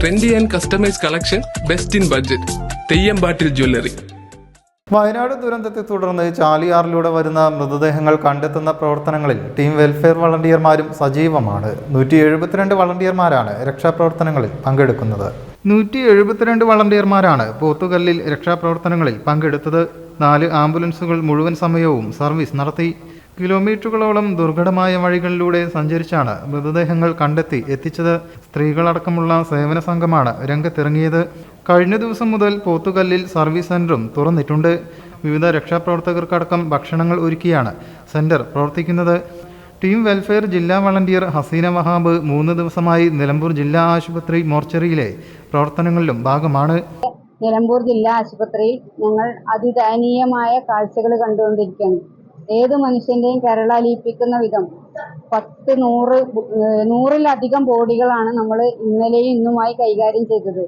Trendy and customise collection best in budget Theyyampattil jewellery Wayanad ദുരന്തത്തെ തുടർന്ന് ചാലിയാറിലൂടെ വരുന്ന മൃതദേഹങ്ങൾ കണ്ടെത്തുന്ന പ്രവർത്തനങ്ങളിൽ ടീം വെൽഫെയർ വളണ്ടിയർമാരും സജീവമാണ്. നൂറ്റി എഴുപത്തിരണ്ട് വളണ്ടിയർമാരാണ് രക്ഷാപ്രവർത്തനങ്ങളിൽ പങ്കെടുക്കുന്നത്. നൂറ്റി എഴുപത്തിരണ്ട് വളണ്ടിയർമാരാണ് പോത്തുകല്ലിൽ രക്ഷാപ്രവർത്തനങ്ങളിൽ പങ്കെടുത്തത്. നാല് ആംബുലൻസുകൾ മുഴുവൻ സമയവും സർവീസ് നടത്തി. കിലോമീറ്ററുകളോളം ദുർഘടമായ വഴികളിലൂടെ സഞ്ചരിച്ചാണ് മൃതദേഹങ്ങൾ കണ്ടെത്തി എത്തിച്ചത്. സ്ത്രീകളടക്കമുള്ള സേവന സംഘമാണ് രംഗത്തിറങ്ങിയത്. കഴിഞ്ഞ ദിവസം മുതൽ പോത്തുകല്ലിൽ സർവീസ് സെന്ററും തുറന്നിട്ടുണ്ട്. വിവിധ രക്ഷാപ്രവർത്തകർക്കടക്കം ഭക്ഷണങ്ങൾ ഒരുക്കിയാണ് സെന്റർ പ്രവർത്തിക്കുന്നത്. ടീം വെൽഫെയർ ജില്ലാ വളണ്ടിയർ ഹസീന വഹാബ് മൂന്ന് ദിവസമായി നിലമ്പൂർ ജില്ലാ ആശുപത്രി മോർച്ചറിയിലെ പ്രവർത്തനങ്ങളിലും ഭാഗമാണ്. നിലമ്പൂർ ജില്ലാ ആശുപത്രിയിൽ ഞങ്ങൾ അതിദയനീയമായ കാഴ്ചകൾ കണ്ടുകൊണ്ടിരിക്കുകയാണ്. ഏത് മനുഷ്യന്റെയും കരളലിയിപ്പിക്കുന്ന വിധം പത്ത് നൂറ് നൂറിലധികം ബോഡികളാണ് നമ്മൾ ഇന്നലെയും ഇന്നുമായി കൈകാര്യം ചെയ്തത്.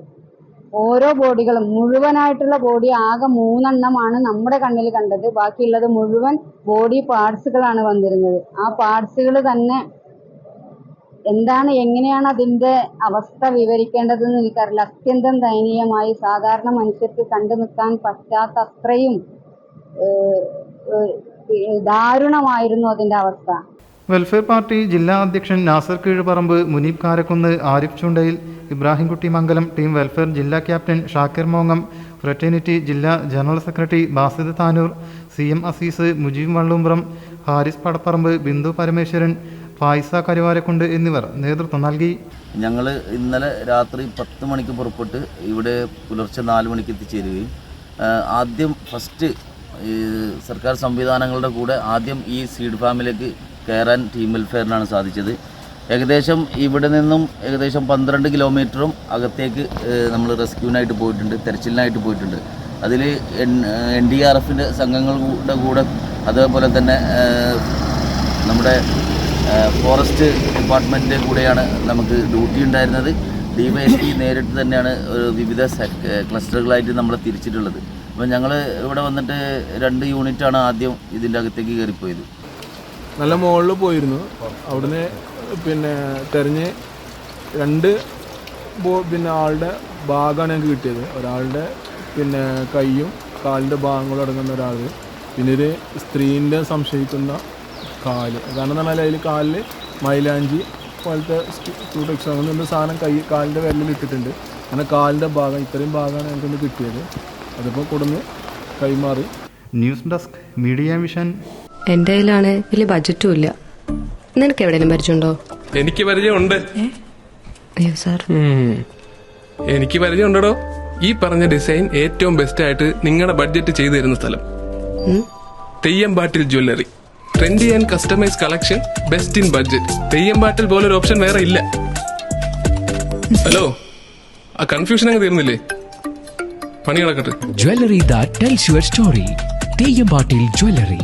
ഓരോ ബോഡികളും മുഴുവനായിട്ടുള്ള ബോഡി ആകെ മൂന്നെണ്ണമാണ് നമ്മുടെ കണ്ണിൽ കണ്ടത്. ബാക്കിയുള്ളത് മുഴുവൻ ബോഡി പാർട്സുകളാണ് വന്നിരുന്നത്. ആ പാർട്സുകൾ തന്നെ എന്താണ് എങ്ങനെയാണ് അതിന്റെ അവസ്ഥ വിവരിക്കേണ്ടതെന്ന് എനിക്കറിയില്ല. അത്യന്തം ദയനീയമായി സാധാരണ മനുഷ്യർക്ക് കണ്ടു നിൽക്കാൻ പറ്റാത്ത അത്രയും ദാരുണമായിരുന്നു അതിന്റെ അവസ്ഥ. വെൽഫെയർ പാർട്ടി ജില്ലാ അധ്യക്ഷൻ നാസർ കീഴുപറമ്പ് മുനീബ് കാരക്കുന്ന് ആരിഫ് ചുണ്ടയിൽ ഇബ്രാഹിംകുട്ടി മംഗലം ടീം വെൽഫെയർ ജില്ലാ ക്യാപ്റ്റൻ ഷാക്കിർ മോങ്ങം ഫ്രറ്റേണിറ്റി ജില്ലാ general secretary Basid Tanur C M Azeez Mujeeb Vallumbram Haris Padapparamba Bindu Parameswaran Faiza Karuvarakundu എന്നിവർ നേതൃത്വം നൽകി. ഞങ്ങൾ ഇന്നലെ രാത്രി പത്ത് മണിക്ക് പുറപ്പെട്ട് ഇവിടെ പുലർച്ചെ നാല് മണിക്ക് എത്തിച്ചേരുകയും ആദ്യം ഫസ്റ്റ് ഈ സർക്കാർ സംവിധാനങ്ങളുടെ കൂടെ ആദ്യം ഈ സീഡ് ഫാമിലേക്ക് കയറാൻ ടീം വെൽഫെയറിനാണ് സാധിച്ചത്. ഏകദേശം ഇവിടെ നിന്നും ഏകദേശം പന്ത്രണ്ട് കിലോമീറ്ററും അകത്തേക്ക് നമ്മൾ റെസ്ക്യൂവിനായിട്ട് പോയിട്ടുണ്ട് തെരച്ചിലിനായിട്ട് പോയിട്ടുണ്ട്. അതിൽ എൻ ഡി ആർ എഫിന്റെ സംഘങ്ങളുടെ കൂടെ അതേപോലെ തന്നെ നമ്മുടെ ഫോറസ്റ്റ് ഡിപ്പാർട്ട്മെന്റിന്റെ കൂടെയാണ് നമുക്ക് ഡ്യൂട്ടി ഉണ്ടായിരുന്നത്. ഡി വൈ എസ് പി നേരിട്ട് തന്നെയാണ് വിവിധ ക്ലസ്റ്ററുകളായിട്ട് നമ്മളെ തിരിച്ചിട്ടുള്ളത്. അപ്പോൾ ഞങ്ങൾ ഇവിടെ വന്നിട്ട് രണ്ട് യൂണിറ്റാണ് ആദ്യം ഇതിന്റെ അകത്തേക്ക് കയറിപ്പോയത് നല്ല മുകളിൽ പോയിരുന്നു. അവിടുന്ന് പിന്നെ തെരഞ്ഞ് രണ്ട് ബോ പിന്നെ ആളുടെ ഭാഗമാണ് ഞങ്ങൾക്ക് കിട്ടിയത്. ഒരാളുടെ പിന്നെ കൈയും കാലിന്റെ ഭാഗങ്ങളും അടങ്ങുന്ന ഒരാൾ പിന്നെ ഒരു സ്ത്രീന്റെ സംശയിക്കുന്ന കാൽ. കാരണം എന്ന് പറഞ്ഞാൽ അതിൽ കാലിൽ മൈലാഞ്ചി പോലത്തെ ക്യൂടെക്സ് അങ്ങനെ സാധനം കൈ കാലിന്റെ വിരലിൽ ഇട്ടിട്ടുണ്ട്. അങ്ങനെ കാലിന്റെ ഭാഗം ഇത്രയും ഭാഗമാണ് ഞങ്ങൾക്ക് കിട്ടിയത്. അതിപ്പോൾ കൊടുന്ന് കൈമാറി. News desk media mission. എന്റെ കയ്യിലാണ് വലിയ ബജറ്റും ഇല്ല. നിനക്ക് എവിടെയെങ്കിലും പരിചയമുണ്ടോ? എനിക്ക് പരിചയമുണ്ട്. അയ്യോ സാർ. എനിക്ക് പരിചയമുണ്ടോ ഈ പറഞ്ഞ ഡിസൈൻ ഏറ്റവും ബെസ്റ്റ് ആയിട്ട് നിങ്ങളുടെ ബഡ്ജറ്റ് ചെയ്തു തരുന്ന സ്ഥലം Theyyampattil jewellery trendy and customise collection best in budget Theyyampattil പോലൊരു ഓപ്ഷൻ വേറെ ഇല്ല. ഹലോ? ആ കൺഫ്യൂഷൻ അങ്ങ് തീർന്നില്ലേ? പണി കിടക്കട്ടെ jewellery that tells your story Theyyampattil jewellery